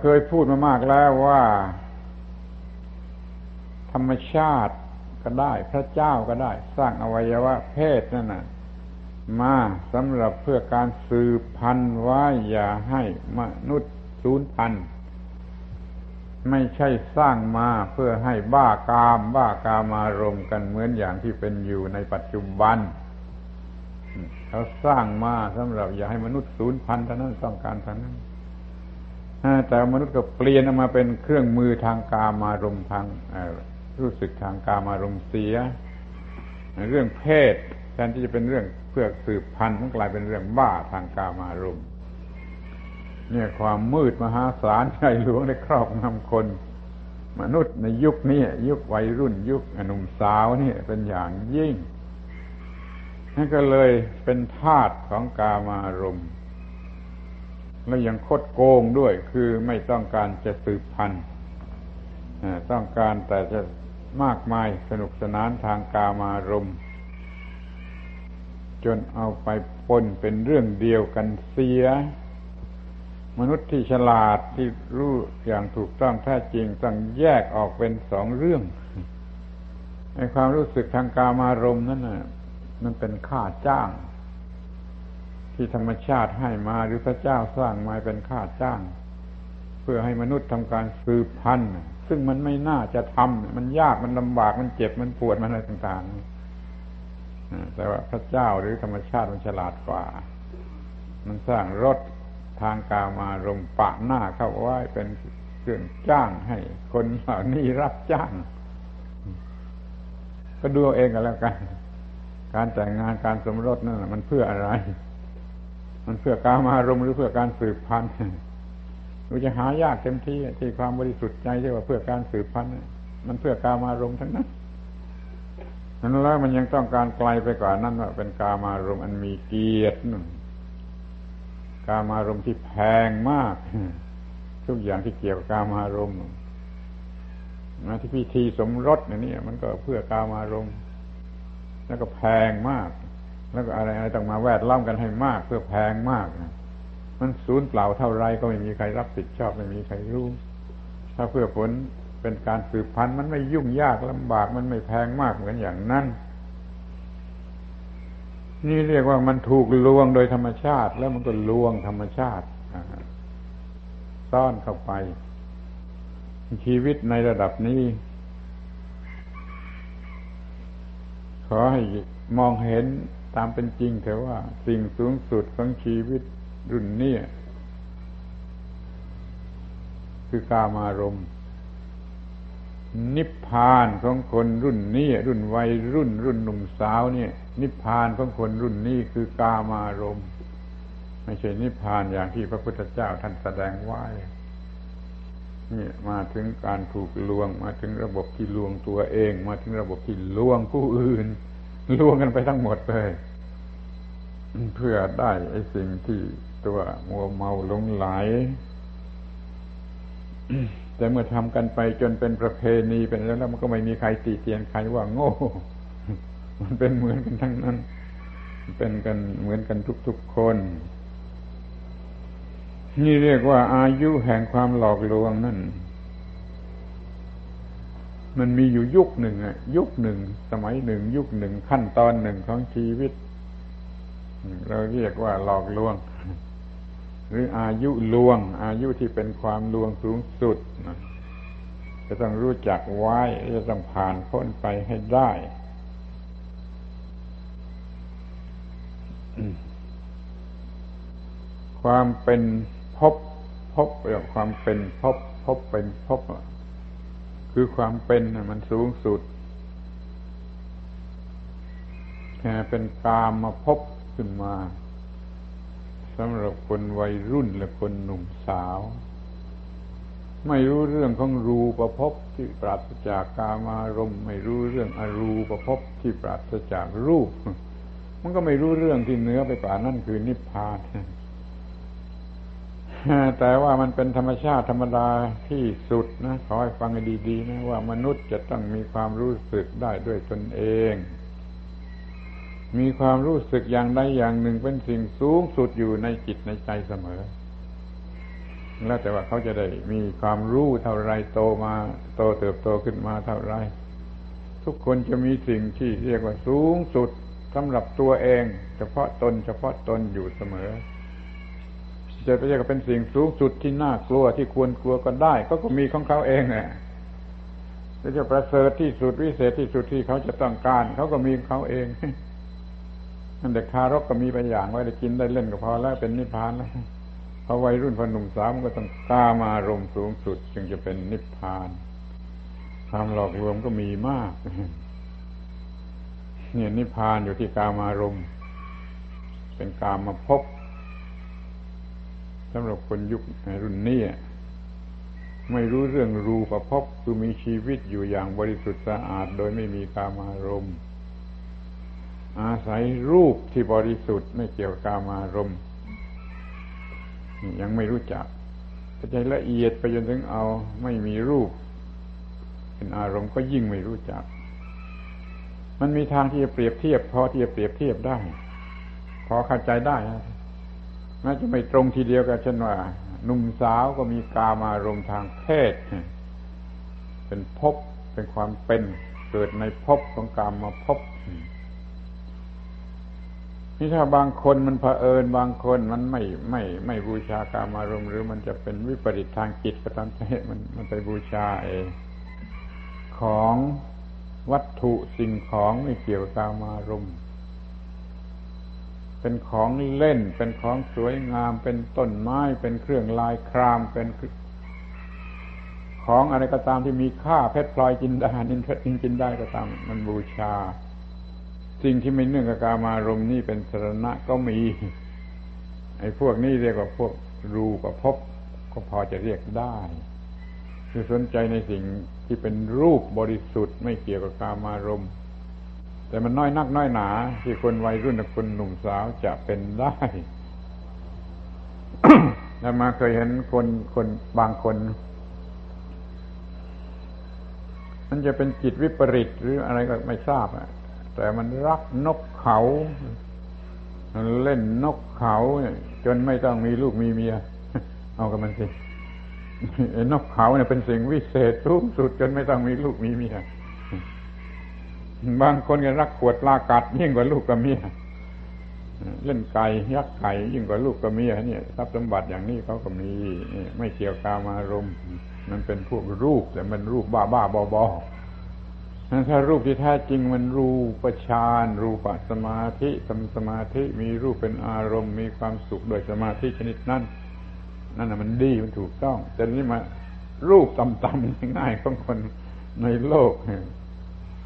เคยพูดมามากแล้วว่า ธรรมชาติก็ได้ พระเจ้าก็ได้ สร้างอวัยวะ เพศนั่นน่ะ มาสำหรับเพื่อการสืบพันธุ์ไว้อย่าให้มนุษย์สูญพันธุ์ไม่ใช่สร้างมาเพื่อให้บ้ากาม บ้ากามารมกันเหมือนอย่างที่เป็นอยู่ในปัจจุบัน เขาสร้างมาสำหรับอย่าให้มนุษย์สูญพันธุ์เท่านั้นต้องการเท่านั้น แต่มนุษย์ก็เปลี่ยนมาเป็นเครื่องมือทางกามารมทางรู้สึกทางกามารมเสีย เรื่องเพศแทนที่จะเป็นเรื่องเพื่อสืบพันธุ์มันกลายเป็นเรื่องบ้าทางกามารมเนี่ยความมืดมหาศาลใหญ่หลวงได้ครอบงำคน มนุษย์ในยุคนี้ยุควัยรุ่นยุคหนุ่มสาวนี่เป็นอย่างยิ่งนั่นก็เลยเป็นธาตุของกามารมณ์ และยังคดโกงด้วย คือไม่ต้องการจะสืบพันธุ์ต้องการแต่จะมากมายสนุกสนานทางกามารมณ์ จนเอาไปปนเป็นเรื่องเดียวกันเสีย มนุษย์ที่ฉลาดที่รู้อย่างถูกต้องแท้จริงต้องแยกออกเป็นสองเรื่องในความรู้สึกทางกามารมณ์นั้นน่ะมันเป็นค่าจ้าง ที่ธรรมชาติให้มาหรือพระเจ้าสร้างมาเป็นค่าจ้าง เพื่อให้มนุษย์ทำการสืบพันธุ์ซึ่งมันไม่น่าจะทำมันยากมันลำบากมันเจ็บมันปวดมันอะไรต่างๆแต่ว่าพระเจ้าหรือธรรมชาติมันฉลาดกว่า มันสร้างรถทางกามารมปะหน้าเข้าไว้เป็นเครื่องจ้างให้ คนเหล่านี้รับจ้าง ก็ดูเองกันแล้วกัน การแต่งงานการสมรสนั่นมันเพื่ออะไร มันเพื่อการมารมหรือเพื่อการสืบพันธุ์ดูจะหายากเต็มที่ที่ความบริสุทธิ์ใจที่ว่าเพื่อการสืบพันธุ์มันเพื่อการมารมทั้งนั้นนั้นแล้วมันยังต้องการไกลไปกว่านั้นว่าเป็นกามารมอันมีเกียรติกามารมที่แพงมาก ทุกอย่างที่เกี่ยวกับกามารมนะที่พิธีสมรสเนี่ยมันก็เพื่อกามารมแล้วก็แพงมาก แล้วก็อะไรอะไรต้องมาแวดล้อมกันให้มากเพื่อแพงมากมันสูญเปล่าเท่าไรก็ไม่มีใครรับผิดชอบไม่มีใครรู้ ถ้าเพื่อผลเป็นการสืบพันธุ์มันไม่ยุ่งยากลำบาก มันไม่แพงมากเหมือนอย่างนั้น นี่เรียกว่ามันถูกลวงโดยธรรมชาติ แล้วมันก็ลวงธรรมชาติซ่อนเข้าไป ชีวิตในระดับนี้ ขอให้มองเห็น ตามเป็นจริงเถอะว่าสิ่งสูงสุดของชีวิตรุ่นนี้คือกามารมณ์ นิพพานของคนรุ่นนี้ รุ่นวัยรุ่น รุ่นหนุ่มสาวเนี่ย นิพพานของคนรุ่นนี้คือกามารมณ์ ไม่ใช่นิพพานอย่างที่พระพุทธเจ้าท่านแสดงไว้นี่มาถึงการถูกลวง มาถึงระบบที่ลวงตัวเอง มาถึงระบบที่ลวงผู้อื่น ลวงกันไปทั้งหมดเลย เพื่อได้ไอ้สิ่งที่ตัวมัวเมาหลงไหลแต่เมื่อทำกันไปจนเป็นประเพณีเป็นแล้วแล้วมันก็ไม่มีใครตีเตียนใครว่าโง่ มันเป็นเหมือนกันทั้งนั้น เป็นกันเหมือนกันทุกๆคน นี่เรียกว่าอายุแห่งความหลอกลวงนั่น มันมีอยู่ยุคหนึ่งอะยุคหนึ่ง สมัยหนึ่ง ยุคหนึ่งขั้นตอนหนึ่งของชีวิต เราเรียกว่าหลอกลวง หรืออายุลวง อายุที่เป็นความลวงสูงสุดจะต้องรู้จักไว้จะต้องผ่านพ้นไปให้ได้ความเป็นพบพบเรื่องความเป็นพบพบเป็นพบ คือความเป็นมันสูงสุดแค่เป็นกามมาพบขึ้นมาสำหรับคนวัยรุ่นและคนหนุ่มสาว ไม่รู้เรื่องของรูประพบที่ปราศจากกามารมไม่รู้เรื่องอรูประพบที่ปราศจากรูป มันก็ไม่รู้เรื่องที่เนื้อไปกว่านั่นคือนิพพาน แต่ว่ามันเป็นธรรมชาติธรรมดาที่สุดนะขอให้ฟังให้ดี ๆ นะว่ามนุษย์จะต้องมีความรู้สึกได้ด้วยตนเอง มีความรู้สึกอย่างใดอย่างหนึ่งเป็นสิ่งสูงสุดอยู่ในจิตในใจเสมอ แล้วแต่ว่าเขาจะได้มีความรู้เท่าไรโตมาโตเติบโตขึ้นมาเท่าไร ทุกคนจะมีสิ่งที่เรียกว่าสูงสุดสำหรับตัวเอง เฉพาะตนเฉพาะตนอยู่เสมอ จะไปเรียกว่าเป็นสิ่งสูงสุดที่น่ากลัวที่ควรกลัวก็ได้ก็ก็มีของเขาเองแหละจะประเสริฐที่สุดวิเศษที่สุดที่เขาจะต้องการ เขาก็มีเขาเองนั่นเด็กทารกก็มีไปอย่างไว้ได้กินได้เล่นก็พอแล้วเป็นนิพพานแล้วพอวัยรุ่นพอหนุ่มสาวมันก็ต้องกล้ามารมสูงสุด จึงจะเป็นนิพพานความหลอกลวงก็มีมากเนี่ยนิพพานอยู่ที่กามารมเป็นกามาพบ สำหรับคนยุครุ่นนี้ไม่รู้เรื่องรูปภพคือมีชีวิตอยู่อย่างบริสุทธิ์สะอาด โดยไม่มีกามารมณ์ อาศัยรูปที่บริสุทธิ์ไม่เกี่ยวกับกามารมณ์ยังไม่รู้จักถ้าใจละเอียดไปจนถึงเอาไม่มีรูป เป็นอารมณ์ก็ยิ่งไม่รู้จัก มันมีทางที่จะเปรียบเทียบพอที่จะเปรียบเทียบได้ พอเข้าใจได้ แม้จะไม่ตรงทีเดียวกับฉันว่าหนุ่มสาวก็มีกามารมณ์ทางเพศ เป็นภพเป็นความเป็นเกิดในภพของกามมาภพนี่ถ้าบางคนมันเผอิญบางคนมันไม่ไม่ไม่บูชากามารมณ์หรือมันจะเป็นวิปริตทางจิตก็ตามใจมันมันไปบูชาเองของวัตถุสิ่งของไม่เกี่ยวกับกามารมณ์ เป็นของเล่น เป็นของสวยงาม เป็นต้นไม้ เป็นเครื่องลายคราม เป็นของอะไรก็ตามที่มีค่าเพชรพลอยจินดานินเพชรจินได้ก็ตาม มันบูชา สิ่งที่ไม่เนื่องกับกามารมนี่เป็นสรณะก็มี ไอ้พวกนี้เรียกว่าพวกรูปภพก็พอจะเรียกได้ คือสนใจในสิ่งที่เป็นรูปบริสุทธิ์ไม่เกี่ยวกับกามารมณ์ แต่มันน้อยนักน้อยหนา ที่คนวัยรุ่นกับคนหนุ่มสาวจะเป็นได้แล้วมาเคยเห็นคนคนบางคน มันจะเป็นจิตวิปริตหรืออะไรก็ไม่ทราบอะแต่มันรักนกเขาเล่นนกเขาจนไม่ต้องมีลูกมีเมีย เอากับมันสินกเขาเนี่ยเป็นสิ่งวิเศษสูงสุดจนไม่ต้องมีลูกมีเมีย บางคนก็รักขวดลากัดยิ่งกว่าลูกกับเมียเล่นไก่ยักษ์ไก่ยิ่งกว่าลูกกับเมียเนี่ยทรัพย์สมบัติอย่างนี้เขาก็มีไม่เกี่ยวกามารมณ์มันเป็นพวกรูปแต่มันรูปบ้าบ้าบอบอถ้ารูปที่แท้จริงมันรูปฌานรูปสมาธิทำสมาธิมีรูปเป็นอารมณ์ มีความสุขโดยสมาธิชนิดนั้นนั่นน่ะมันดีมันถูกต้องแต่นี่มารูปต่ำๆง่ายของคนในโลก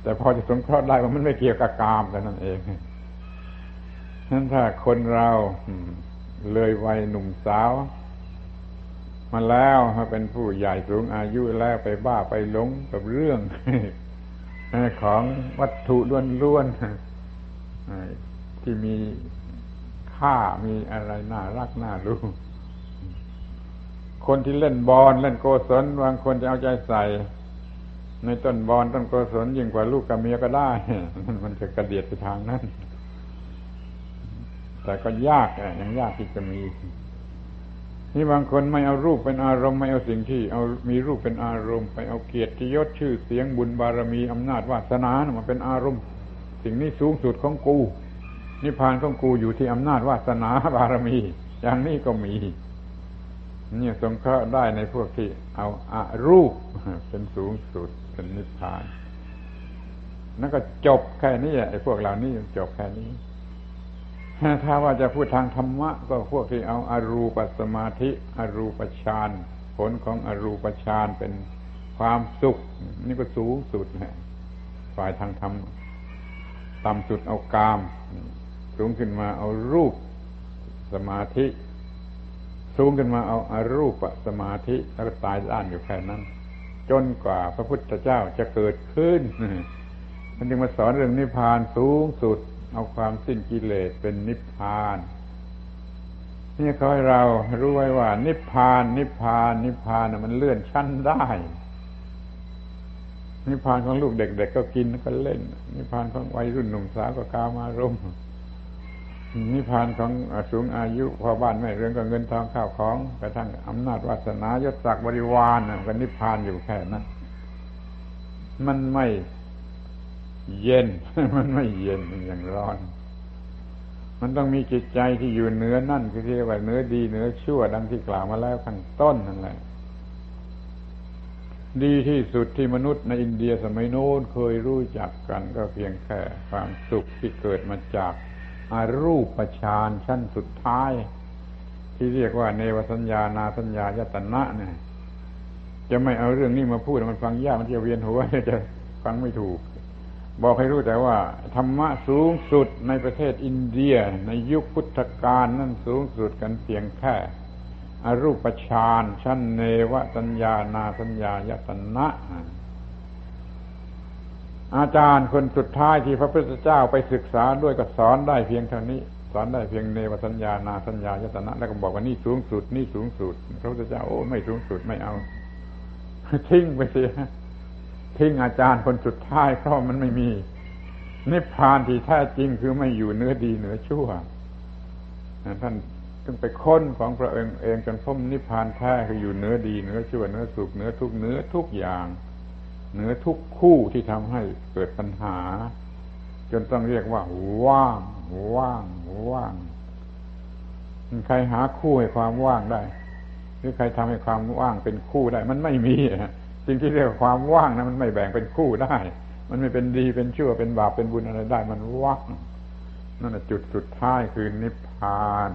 แต่พอจะสงเคราะห์ได้ว่ามันไม่เกี่ยวกับกามแต่นั่นเองนั้นถ้าคนเราเลยวัยหนุ่มสาว มาแล้วมาเป็นผู้ใหญ่สูงอายุแล้วไปบ้าไปหลงกับเรื่องของวัตถุล้วนๆที่มีค่ามีอะไรน่ารักน่ารู้ คนที่เล่นบอลเล่นโกศลบางคนจะเอาใจใส่ ในต้นบอนต้นกศลยิ่งกว่าลูกกับเมียก็ได้ มันจะกระเดียดไปทางนั้น แต่ก็ยากอะยังยากที่จะมีนี่บางคนไม่เอารูปเป็นอารมณ์ไม่เอาสิ่งที่ เอามีรูปเป็นอารมณ์ ไปเอาเกียรติยศชื่อเสียงบุญบารมีอำนาจวาสนานมันเป็นอารมณ์ สิ่งนี้สูงสุดของกูนิพพานของกูอยู่ที่อำนาจวาสนาบารมี อย่างนี้ก็มีเนี่ยสงเคราะห์ได้ในพวกที่เอาอารูปเป็นสูงสุด เป็นนิพพานนั่นก็จบแค่นี้ไอ้พวกเหล่านี้จบแค่นี้ ถ้าว่าจะพูดทางธรรมะ ก็พวกที่เอาอารูปสมาธิอรูปฌานผลของอรูปฌานเป็นความสุข นี่ก็สูงสุดนะฝ่ายทางธรรมต่ำสุดเอากาม สูงขึ้นมาเอารูปสมาธิ สูงขึ้นมาเอาอารูปสมาธิ แล้วก็ตายด้านอยู่แค่นั้น จนกว่าพระพุทธเจ้าจะเกิดขึ้นมันจึงมาสอนเรื่องนิพพานสูงสุด เอาความสิ้นกิเลสเป็นนิพพาน นี่เขอให้เรารู้ไว้ว่า นิพพาน นิพพาน นิพพานมันเลื่อนชั้นได้ นิพพานของลูกเด็ก ๆ ก็กินก็เล่น นิพพานของวัยรุ่นหนุ่มสาวก็กามารม นิพพานของสูงอายุพอบ้านไม่เรือนก็เงินทองข้าวของกระทั่งอำนาจวาสนายศศักดิ์บริวารก็นิพพานอยู่แค่นั้นมันไม่เย็น มันไม่เย็นมันยังร้อน มันต้องมีจิตใจที่อยู่เหนือนั่นคือที่ว่าเหนือดีเหนือชั่วดังที่กล่าวมาแล้วข้างต้นนั่นแหละดีที่สุดที่มนุษย์ในอินเดียสมัยโน้นเคยรู้จักกันก็เพียงแค่ความสุขที่เกิดมาจาก อารูปฌานชั้นสุดท้าย ที่เรียกว่าเนวสัญญานาสัญญายตนะเนี่ยจะไม่เอาเรื่องนี้มาพูดมันฟังยากมันจะเวียนหัวจะฟังไม่ถูก บอกให้รู้แต่ว่า ธรรมะสูงสุดในประเทศอินเดีย ในยุคพุทธกาลนั่นสูงสุดกันเพียงแค่อรูปฌานชั้นเนวสัญญานาสัญญายตนะ อาจารย์คนสุดท้ายที่พระพุทธเจ้าไปศึกษาด้วยก็สอนได้เพียงเท่านี้ สอนได้เพียงเนวสัญญานาสัญญายตนะ แล้วก็บอกว่านี่สูงสุดนี่สูงสุด พระพุทธเจ้าโอ้ไม่สูงสุดไม่เอาทิ้งไปเสียทิ้งอาจารย์คนสุดท้ายเพราะมันไม่มี นิพพานที่แท้จริงคือไม่อยู่เนื้อดีเหนือชั่วท่านจึงไปค้นของพระเองเองจนพบนิพพานแท้คืออยู่เนื้อดีเนื้อชั่วเนื้อสุขเนื้อทุกเนื้อทุกอย่าง เนื้อทุกคู่ที่ทำให้เกิดปัญหา จนต้องเรียกว่า ว่าง ว่าง ว่างใครหาคู่ให้ความว่างได้ หรือใครทำให้ความว่างเป็นคู่ได้ มันไม่มีสิ่งที่เรียกว่าความว่างนะมันไม่แบ่งเป็นคู่ได้ มันไม่เป็นดีเป็นชั่วเป็นบาปเป็นบุญอะไรได้ มันว่างนั่นแหะจุดสุดท้ายคือนิพพาน